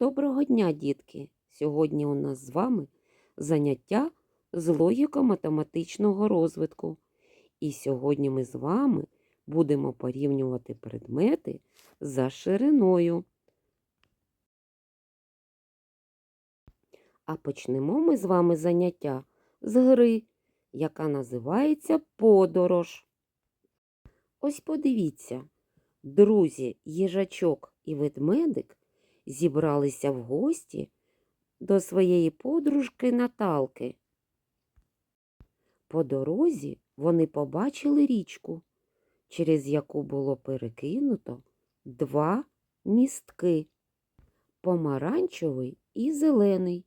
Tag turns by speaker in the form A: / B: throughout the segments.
A: Доброго дня, дітки! Сьогодні у нас з вами заняття з логіко-математичного розвитку. І сьогодні ми з вами будемо порівнювати предмети за шириною. А почнемо ми з вами заняття з гри, яка називається подорож. Ось подивіться, друзі, їжачок і ведмедик зібралися в гості до своєї подружки Наталки. По дорозі вони побачили річку, через яку було перекинуто два містки помаранчевий і зелений.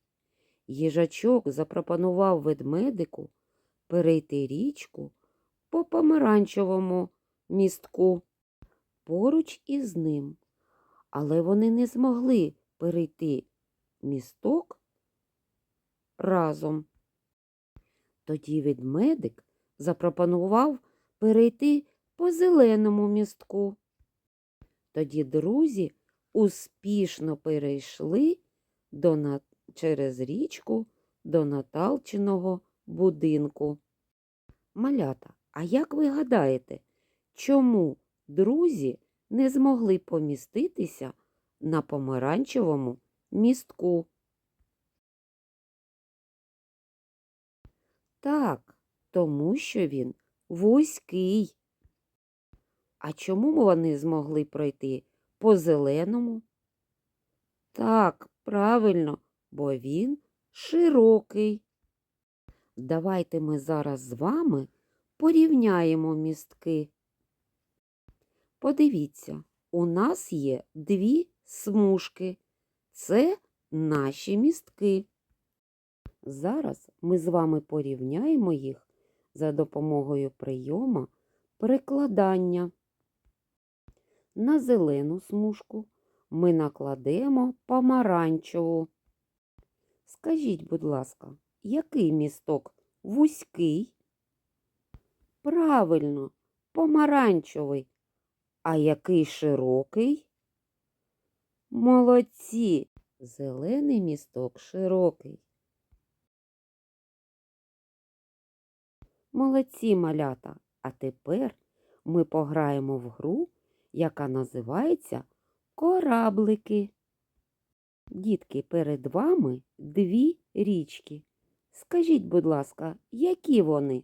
A: Їжачок запропонував ведмедику перейти річку по помаранчевому містку поруч із ним але вони не змогли перейти місток разом. Тоді ведмедик запропонував перейти по зеленому містку. Тоді друзі успішно перейшли до, на- через річку до Наталчиного будинку. Малята, а як ви гадаєте, чому друзі не змогли поміститися на помаранчевому містку. Так, тому що він вузький. А чому вони змогли пройти по зеленому? Так, правильно, бо він широкий. Давайте ми зараз з вами порівняємо містки. Подивіться, у нас є дві смужки. Це наші містки. Зараз ми з вами порівняємо їх за допомогою прийома перекладання. На зелену смужку ми накладемо помаранчеву. Скажіть, будь ласка, який місток вузький? Правильно, помаранчевий. А який широкий? Молодці. Зелений місток широкий. Молодці малята. А тепер ми пограємо в гру, яка називається Кораблики. Дітки, перед вами дві річки. Скажіть, будь ласка, які вони?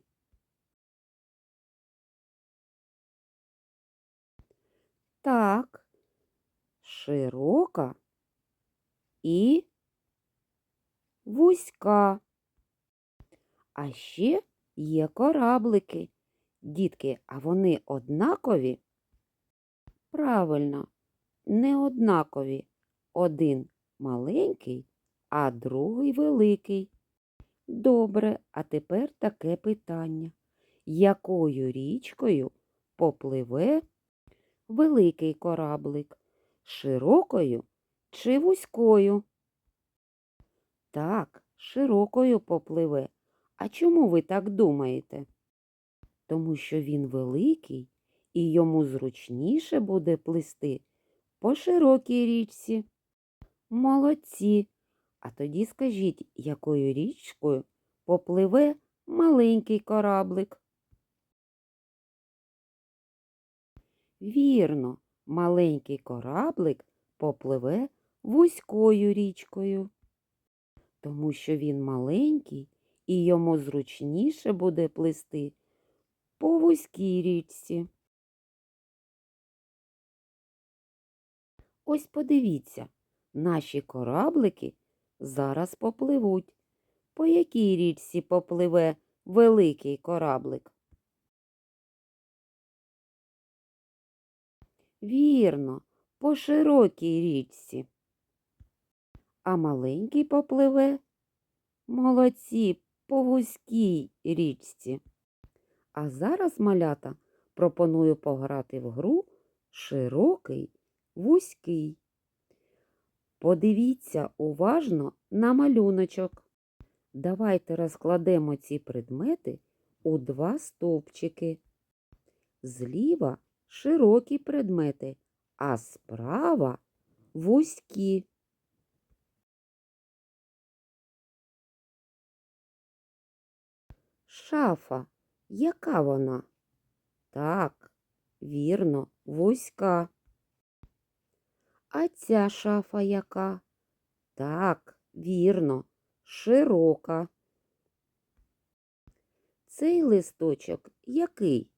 A: Так, широка і вузька. А ще є кораблики. Дітки, а вони однакові? Правильно, не однакові. Один маленький, а другий великий. Добре, а тепер таке питання. Якою річкою попливе великий кораблик? Широкою чи вузькою? Так, широкою попливе. А чому ви так думаєте? Тому що він великий і йому зручніше буде плисти по широкій річці. Молодці. А тоді скажіть, якою річкою попливе маленький кораблик? Вірно, маленький кораблик попливе вузькою річкою, тому що він маленький і йому зручніше буде плисти по вузькій річці. Ось подивіться, наші кораблики зараз попливуть. По якій річці попливе великий кораблик? Вірно, по широкій річці. А маленький попливе молодці по вузькій річці. А зараз, малята, пропоную пограти в гру широкий, вузький. Подивіться уважно на малюночок. Давайте розкладемо ці предмети у два стовпчики. Зліва широкі предмети, а справа вузькі. Шафа, яка вона? Так, вірно, вузька. А ця шафа яка? Так, вірно, широка. Цей листочок який?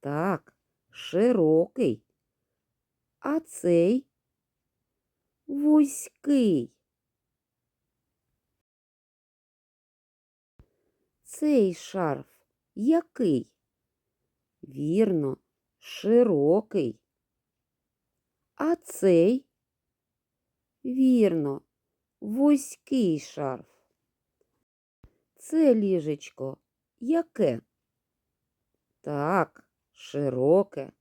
A: Так, широкий. А цей вузький. Цей шарф який? Вірно, широкий. А цей? Вірно, вузький шарф. Це ліжечко яке? Так, широке.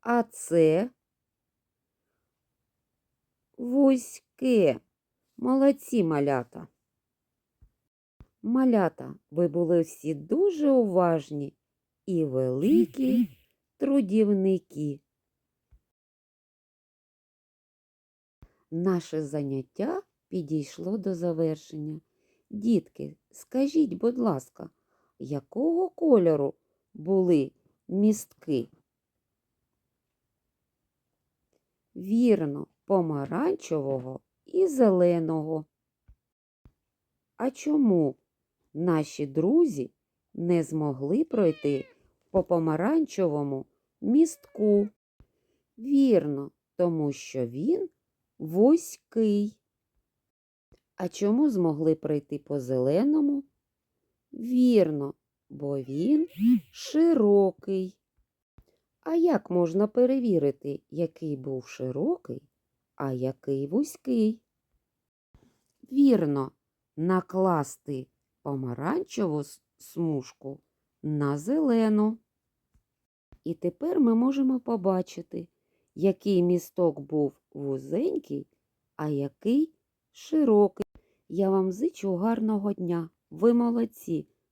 A: А це вузьке. Молодці малята. Малята, ви були всі дуже уважні і великі трудівники. Наше заняття підійшло до завершення. Дітки, скажіть, будь ласка, якого кольору були містки? Вірно, помаранчевого і зеленого. А чому наші друзі не змогли пройти по помаранчевому містку? Вірно, тому що він вузький. А чому змогли пройти по зеленому? Вірно, бо він широкий. А як можна перевірити, який був широкий, а який вузький? Вірно, накласти помаранчеву смужку на зелену. І тепер ми можемо побачити, який місток був вузенький, а який широкий. Я вам зичу гарного дня. Ви молодці.